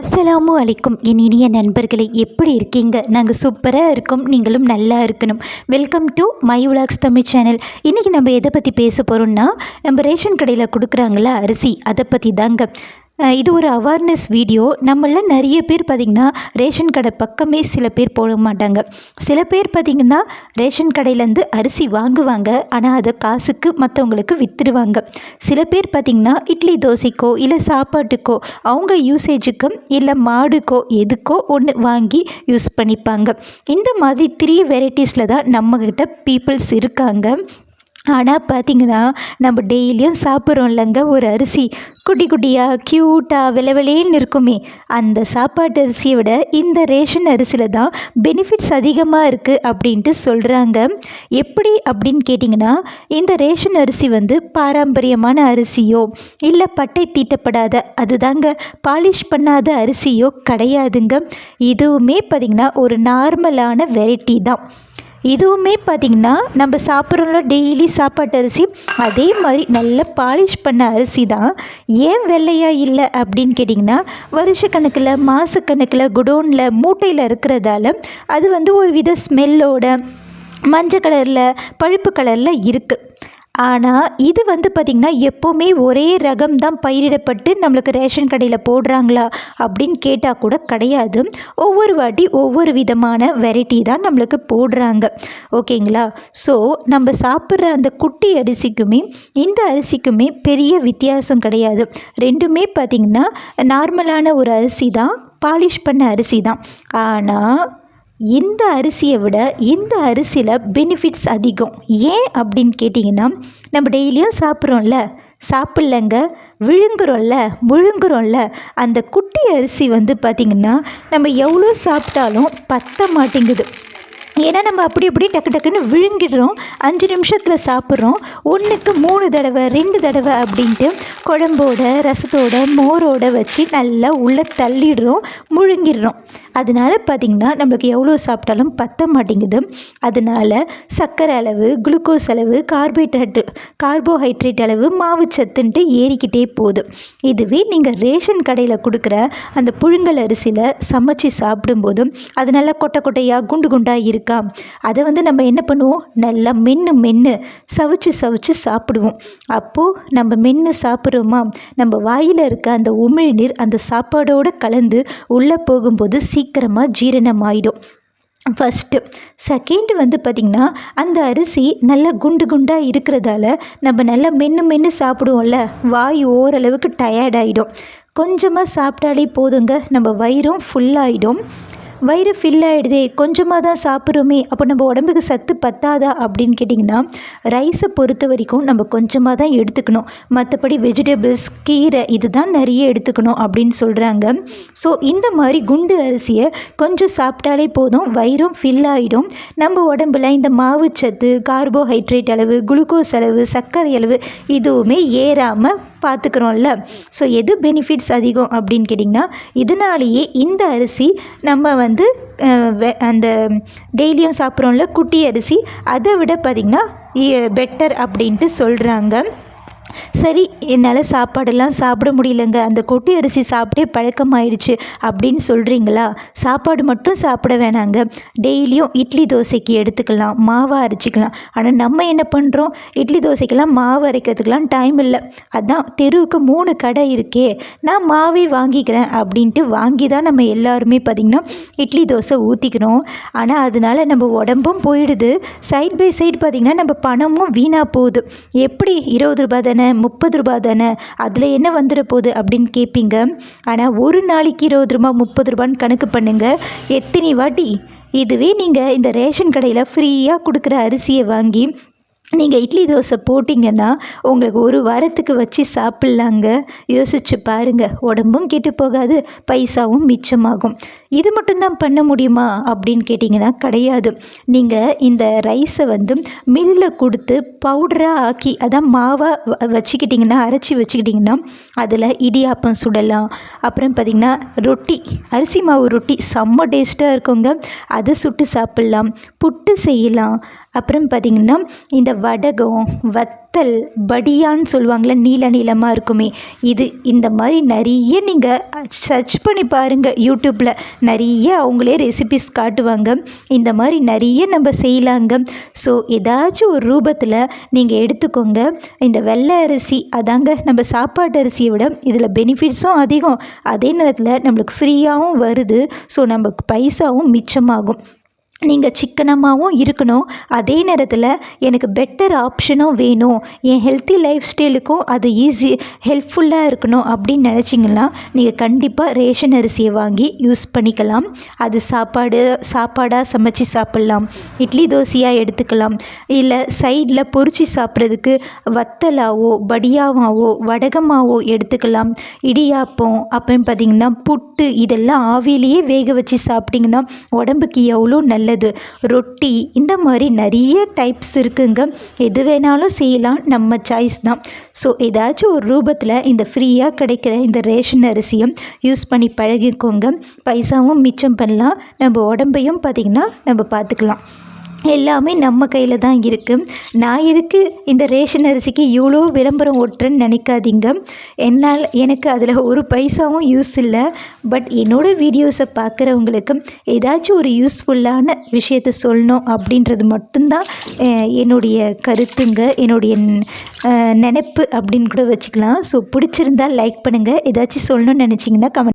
அஸ்ஸலாமு அலைக்கும். என் இனிய நண்பர்களே எப்படி இருக்கீங்க? நாங்கள் சூப்பராக இருக்கோம். நீங்களும் நல்லா இருக்கணும். வெல்கம் டு மை உலாக்ஸ் தமிழ் சேனல் இன்றைக்கி நம்ம எதை பற்றி பேச போகிறோம்னா நம்ம ரேஷன் கடையில் கொடுக்குறாங்களா அரிசி அதை பற்றி தாங்க. இது ஒரு அவேர்னஸ் வீடியோ நம்மள நிறைய பேர் பார்த்திங்கன்னா ரேஷன் கடை பக்கமே சில பேர் போட மாட்டாங்க. சில பேர் பார்த்திங்கன்னா ரேஷன் கடையிலேருந்து அரிசி வாங்குவாங்க. ஆனால் அதை காசுக்கு மற்றவங்களுக்கு விற்றுடுவாங்க சில பேர் பார்த்திங்கன்னா இட்லி தோசைக்கோ இல்லை சாப்பாட்டுக்கோ அவங்க யூசேஜுக்கு இல்லை மாடுக்கோ எதுக்கோ ஒன்று வாங்கி யூஸ் பண்ணிப்பாங்க. இந்த மாதிரி த்ரீ வெரைட்டிஸில் தான் நம்மக்கிட்ட பீப்புள்ஸ் இருக்காங்க. ஆனால் பார்த்தீங்கன்னா நம்ம டெய்லியும் சாப்பிட்றோம் இல்லைங்க ஒரு அரிசி. குட்டி குட்டியாக க்யூட்டாக விலை இருக்குமே. அந்த சாப்பாட்டு அரிசியை விட இந்த ரேஷன் அரிசியில் தான் பெனிஃபிட்ஸ் அதிகமாக இருக்குது அப்படின்ட்டு சொல்கிறாங்க எப்படி அப்படின்னு கேட்டிங்கன்னா இந்த ரேஷன் அரிசி வந்து பாரம்பரியமான அரிசியோ இல்லை பட்டை தீட்டப்படாத அதுதாங்க பாலிஷ் பண்ணாத அரிசியோ கிடையாதுங்க. இதுவுமே பார்த்திங்கன்னா ஒரு நார்மலான வெரைட்டி தான். இதுவுமே பார்த்திங்கன்னா நம்ம சாப்பிட்றோம்ல டெய்லி சாப்பாட்டு அரிசி அதே மாதிரி நல்லா பாலிஷ் பண்ண அரிசி தான். ஏன் வெள்ளையாக இல்லை அப்படின்னு கேட்டிங்கன்னா வருஷக்கணக்கில் மாதக்கணக்கில் குடோனில் மூட்டையில் இருக்கிறதால அது வந்து ஒரு வித ஸ்மெல்லோட மஞ்சள் கலரில் பழுப்பு கலரில் இருக்குது ஆனால் இது வந்து பார்த்திங்கன்னா எப்போவுமே ஒரே ரகம் தான் பயிரிடப்பட்டு நம்மளுக்கு ரேஷன் கடையில் போடுறாங்களா அப்படின்னு கேட்டால் கூட கிடையாது. ஒவ்வொரு வாட்டி ஒவ்வொரு விதமான வெரைட்டி தான் நம்மளுக்கு போடுறாங்க. ஓகேங்களா? ஸோ நம்ம சாப்பிட்ற அந்த குட்டி அரிசிக்குமே இந்த அரிசிக்குமே பெரிய வித்தியாசம் கிடையாது. ரெண்டுமே பார்த்திங்கன்னா நார்மலான ஒரு அரிசி தான் பாலிஷ் பண்ண அரிசி தான் ஆனால் இந்த அரிசியை விட இந்த அரிசியில் பெனிஃபிட்ஸ் அதிகம். ஏன் அப்படின்னு கேட்டிங்கன்னா நம்ம டெய்லியும் சாப்பிட்றோம்ல சாப்பிட்லங்க விழுங்குறோம்ல முழுங்குறோம்ல அந்த குட்டி அரிசி வந்து பார்த்திங்கன்னா நம்ம எவ்வளோ சாப்பிட்டாலும் பத்த மாட்டேங்குது. ஏன்னா நம்ம அப்படி அப்படி டக்கு டக்குன்னு விழுங்கிடுறோம் அஞ்சு நிமிஷத்தில் சாப்பிட்றோம் ஒன்றுக்கு மூணு தடவை ரெண்டு தடவை அப்படின்ட்டு குழம்போட ரசத்தோட மோரோட வச்சு நல்லா உள்ளே தள்ளிடுறோம் முழுங்கிடுறோம். அதனால பார்த்திங்கன்னா நம்மளுக்கு எவ்வளோ சாப்பிட்டாலும் பத்த மாட்டேங்குது. அதனால சர்க்கரை அளவு குளுக்கோஸ் அளவு கார்போஹைட்ரேட் கார்போஹைட்ரேட் அளவு மாவு சத்துன்ட்டு ஏறிக்கிட்டே போகுது. இதுவே நீங்கள் ரேஷன் கடையில் கொடுக்குற அந்த புழுங்கல் அரிசியில் சமைச்சு சாப்பிடும்போது அது நல்லா கொட்டை கொட்டையாக குண்டு குண்டாக இருக்கா? அதை வந்து நம்ம என்ன பண்ணுவோம்? நல்லா மென்று மென்று சவிச்சு சவிச்சு சாப்பிடுவோம். அப்போது நம்ம மென்று சாப்பிட்றோமா? நம்ம வாயில் இருக்க அந்த உமிழ்நீர் அந்த சாப்பாடோடு கலந்து உள்ளே போகும்போது சீக்கிரமாக ஜீரணமாயிடும். ஃபஸ்ட்டு செகண்ட் வந்து பார்த்திங்கன்னா அந்த அரிசி நல்லா குண்டு குண்டாக இருக்கிறதால நம்ம நல்லா மென்று மென்று சாப்பிடுவோம்ல வாய் ஓரளவுக்கு டயர்ட் ஆகிடும் கொஞ்சமாக சாப்பிட்டாலே போதுங்க நம்ம வயிறும் ஃபுல்லாகிடும் வயிறு ஃபில் ஆகிடுதே கொஞ்சமாக தான் சாப்பிட்றோமே அப்போ நம்ம உடம்புக்கு சத்து பத்தாதா அப்படின்னு கேட்டிங்கன்னா ரைஸை பொறுத்த வரைக்கும் நம்ம கொஞ்சமாக தான் எடுத்துக்கணும். மற்றபடி வெஜிடபிள்ஸ் கீரை இதுதான் நிறைய எடுத்துக்கணும் அப்படின்னு சொல்கிறாங்க ஸோ இந்த மாதிரி குண்டு அரிசியை கொஞ்சம் சாப்பிட்டாலே போதும் வயிறும் ஃபில் ஆகிடும் நம்ம உடம்புல இந்த மாவு சத்து கார்போஹைட்ரேட் அளவு குளுக்கோஸ் அளவு சர்க்கரை அளவு இதுவுமே ஏறாமல் பார்த்துக்குறோம்ல. ஸோ எது பெனிஃபிட்ஸ் அதிகம் அப்படின்னு கேட்டிங்கன்னா இதனாலேயே இந்த அரிசி நம்ம வந்து வெ- அந்த டெய்லியும் சாப்பிட்றோம்ல குட்டி அரிசி அதை விட பார்த்திங்கன்னா பெட்டர் அப்படின்ட்டு சொல்கிறாங்க சரி என்னால் சாப்பாடெல்லாம் சாப்பிட முடியலங்க. அந்த கொட்டி அரிசி சாப்பிட்டே பழக்கமாயிடுச்சு அப்படின்னு சொல்கிறீங்களா சாப்பாடு மட்டும் சாப்பிட வேணாங்க. டெய்லியும் இட்லி தோசைக்கு எடுத்துக்கலாம் மாவை அரைச்சிக்கலாம். ஆனால் நம்ம என்ன பண்ணுறோம் இட்லி தோசைக்கெல்லாம் மாவு அரைக்கிறதுக்கெலாம் டைம் இல்லை. அதான் தெருவுக்கு மூணு கடை இருக்கே. நான் மாவே வாங்கிக்கிறேன் அப்படின்ட்டு வாங்கி தான் நம்ம எல்லாருமே பார்த்திங்கன்னா இட்லி தோசை ஊற்றிக்கிறோம் ஆனால் அதனால நம்ம உடம்பும் போயிடுது. சைட் பை சைடு பார்த்திங்கன்னா நம்ம பணமும் வீணாக போகுது. எப்படி இருபது ரூபாய் தானே முப்பது ரூபா தானே? அதில் என்ன வந்துட போகுது அப்படின்னு கேட்பீங்க ஆனால் ஒரு நாளைக்கு இருபது ரூபா முப்பது ரூபான்னு கணக்கு பண்ணுங்க. எத்தனை வாட்டி? இதுவே நீங்கள் இந்த ரேஷன் கடையில் ஃப்ரீயாக கொடுக்குற அரிசியை வாங்கி நீங்கள் இட்லி தோசை போட்டிங்கன்னா உங்களுக்கு ஒரு வாரத்துக்கு வச்சு சாப்பிட்லாங்க. யோசிச்சு பாருங்கள் உடம்பும் கெட்டு போகாது பைசாவும் மிச்சமாகும். இது மட்டும்தான் பண்ண முடியுமா? அப்படின்னு கேட்டிங்கன்னா கிடையாது. நீங்கள் இந்த ரைஸை வந்து மில்லில் கொடுத்து பவுடராக ஆக்கி அதான் மாவாக வச்சுக்கிட்டிங்கன்னா அரைச்சி வச்சுக்கிட்டிங்கன்னா அதில் இடியாப்பம் சுடலாம். அப்புறம் பார்த்திங்கன்னா ரொட்டி அரிசி மாவு ரொட்டி செம்ம டேஸ்ட்டாக இருக்குங்க. அதை சுட்டு சாப்பிட்லாம். புட்டு செய்யலாம். அப்புறம் பார்த்திங்கன்னா இந்த வடகம் வத்தல் படியான்னு சொல்லுவாங்கள்ல நீல நீளமாக இருக்குமே. இது இந்த மாதிரி நிறைய நீங்கள் சர்ச் பண்ணி பாருங்கள் யூடியூப்பில் நிறைய அவங்களே ரெசிபிஸ் காட்டுவாங்க. இந்த மாதிரி நிறைய நம்ம செய்யலாங்க. ஸோ ஏதாச்சும் ஒரு ரூபத்தில் நீங்கள் எடுத்துக்கோங்க. இந்த வெள்ளை அரிசி அதாங்க நம்ம சாப்பாட்டு அரிசியை விட இதில் பெனிஃபிட்ஸும் அதிகம். அதே நேரத்தில் நம்மளுக்கு ஃப்ரீயாகவும் வருது. ஸோ நமக்கு பைசாவும் மிச்சமாகும். நீங்கள் சிக்கனமாகவும் இருக்கணும். அதே நேரத்தில் எனக்கு பெட்டர் ஆப்ஷனும் வேணும். என் ஹெல்த்தி லைஃப் ஸ்டைலுக்கும் அது ஈஸி ஹெல்ப்ஃபுல்லாக இருக்கணும் அப்படின்னு நினச்சிங்கன்னா நீங்கள் கண்டிப்பாக ரேஷன் அரிசியை வாங்கி யூஸ் பண்ணிக்கலாம். அது சாப்பாடு சாப்பாடாக சமைச்சு சாப்பிட்லாம். இட்லி தோசையாக எடுத்துக்கலாம். இல்லை சைடில் பொறிச்சு சாப்பிட்றதுக்கு வத்தலாவோ படியாவாவோ வடகமாவோ எடுத்துக்கலாம். இடியாப்பம் அப்புறம் பார்த்திங்கன்னா புட்டு இதெல்லாம் ஆவிலேயே வேக வச்சு சாப்பிட்டிங்கன்னா உடம்புக்கு எவ்வளோ நல்ல நல்லது. ரொட்டி இந்த மாதிரி நிறைய டைப்ஸ் இருக்குங்க. எது வேணாலும் செய்யலாம். நம்ம சாய்ஸ் தான். ஸோ ஏதாச்சும் ஒரு ரூபத்தில் இந்த ஃப்ரீயாக கிடைக்கிற இந்த ரேஷன் அரிசியை யூஸ் பண்ணி பழகிக்கோங்க. பைசாவும் மிச்சம் பண்ணலாம். நம்ம உடம்பையும் பார்த்திங்கன்னா நம்ம பார்த்துக்கலாம் எல்லாமே நம்ம கையில் தான் இருக்குது நான் எதுக்கு இந்த ரேஷன் அரிசிக்கு இவ்வளோ விளம்பரம் ஓட்டுறேன்னு நினைக்காதீங்க. என்னால் எனக்கு அதில் ஒரு பைசாவும் யூஸ் இல்லை. பட் என்னோடய வீடியோஸை பார்க்குறவங்களுக்கு ஏதாச்சும் ஒரு யூஸ்ஃபுல்லான விஷயத்த சொல்லணும் அப்படின்றது மட்டும்தான் என்னுடைய கருத்துங்க. என்னுடைய நினைப்பு அப்படின்னு கூட வச்சுக்கலாம். ஸோ பிடிச்சிருந்தா லைக் பண்ணுங்கள் ஏதாச்சும் சொல்லணும்னு நினச்சிங்கன்னா கமெண்ட்